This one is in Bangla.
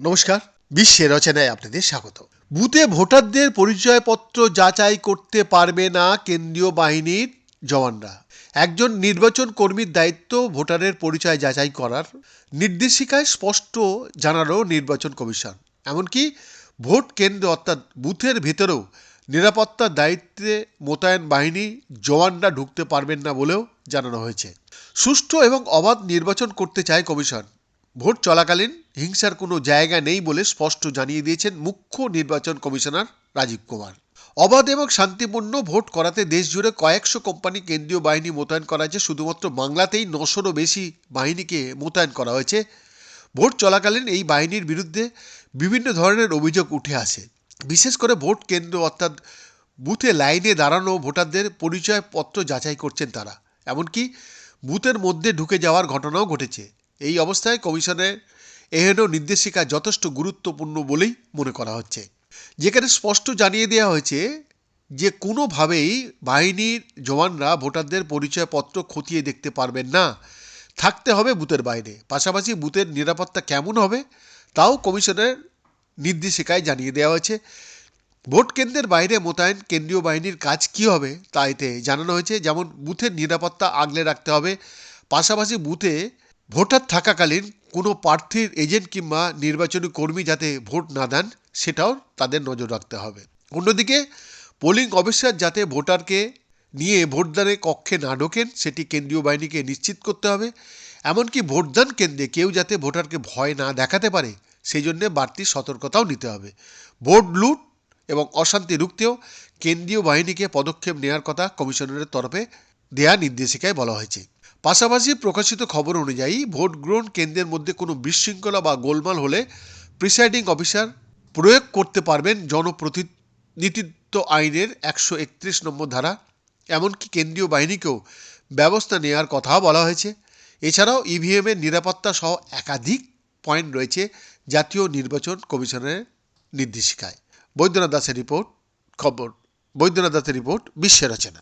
নমস্কার, বিশ্বের রচনায় আপনাদের স্বাগত। বুথে ভোটারদের পরিচয়পত্র যাচাই করতে পারবে না কেন্দ্রীয় বাহিনীর জওয়ানরা। একজন নির্বাচন কর্মীর দায়িত্ব ভোটারের পরিচয় যাচাই করার নির্দেশিকায় স্পষ্ট জানালো নির্বাচন কমিশন। এমনকি ভোট কেন্দ্র অর্থাৎ বুথের ভেতরেও নিরাপত্তার দায়িত্বে মোতায়েন বাহিনী জওয়ানরা ঢুকতে পারবেন না বলেও জানানো হয়েছে। সুষ্ঠু এবং অবাধ নির্বাচন করতে চায় কমিশন। ভোট চলাকালীন হিংসার কোনো জায়গা নেই বলে স্পষ্ট জানিয়ে দিয়েছেন মুখ্য নির্বাচন কমিশনার রাজীব কুমার। অবাধ এবং শান্তিপূর্ণ ভোট করাতে দেশ জুড়ে কয়েকশো কোম্পানি কেন্দ্রীয় বাহিনী মোতায়েন করা হয়েছে। শুধুমাত্র বাংলাতেই নশোরও বেশি বাহিনীকে মোতায়েন করা হয়েছে। ভোট চলাকালীন এই বাহিনীর বিরুদ্ধে বিভিন্ন ধরনের অভিযোগ উঠে আসে। বিশেষ করে ভোট কেন্দ্র অর্থাৎ বুথে লাইনে দাঁড়ানো ভোটারদের পরিচয়পত্র যাচাই করছেন তারা। এমনকি বুথের মধ্যে ঢুকে যাওয়ার ঘটনাও ঘটেছে। এই অবস্থায় কমিশনের এহেন নির্দেশিকা যথেষ্ট গুরুত্বপূর্ণ বলেই মনে করা হচ্ছে। যেখানে স্পষ্ট জানিয়ে দেওয়া হয়েছে যে কোনোভাবেই বাহিনীর জওয়ানরা ভোটারদের পরিচয়পত্র খতিয়ে দেখতে পারবেন না। থাকতে হবে বুথের বাইরে। পাশাপাশি বুথের নিরাপত্তা কেমন হবে, তাও কমিশনের নির্দেশিকায় জানিয়ে দেওয়া হয়েছে, ভোট কেন্দ্রের বাইরে মোতায়েন কেন্দ্রীয় বাহিনীর কাজ কী হবে তা এতে জানানো হয়েছে। যেমন, বুথের নিরাপত্তা আগলে রাখতে হবে, পাশাপাশি বুথে ভোটার থাকাকালীন কোনো প্রার্থীর এজেন্ট কিংবা নির্বাচনী কর্মী যাতে ভোট না দেন, সেটাও তাদের নজর রাখতে হবে। অন্যদিকে, পোলিং অফিসার যাতে ভোটারকে নিয়ে ভোটদানের কক্ষে না ঢোকেন, সেটি কেন্দ্রীয় বাহিনীকে নিশ্চিত করতে হবে। এমনকি ভোটদান কেন্দ্রে কেউ যাতে ভোটারকে ভয় না দেখাতে পারে সেই জন্যে বাড়তি সতর্কতাও নিতে হবে। ভোট লুট এবং অশান্তি রুখতেও কেন্দ্রীয় বাহিনীকে পদক্ষেপ নেওয়ার কথা কমিশনারের তরফে দেয়া নির্দেশিকায় বলা হয়েছে। পাশাপাশি প্রকাশিত খবর অনুযায়ী ভোট গ্রহণ কেন্দ্রের মধ্যে কোনো বিশৃঙ্খলা বা গোলমাল হলে প্রিসাইডিং অফিসার প্রয়োগ করতে পারবেন জনপ্রতিনিধিত্ব আইনের একশো একত্রিশ নম্বর ধারা। এমনকি কেন্দ্রীয় বাহিনীকেও ব্যবস্থা নেওয়ার কথা বলা হয়েছে। এছাড়াও ইভিএমের নিরাপত্তা সহ একাধিক পয়েন্ট রয়েছে জাতীয় নির্বাচন কমিশনের নির্দেশিকায়। বৈদ্যনাথ দাসের রিপোর্ট খবর বৈদ্যনাথ দাসের রিপোর্ট বিশ্বের রচনা।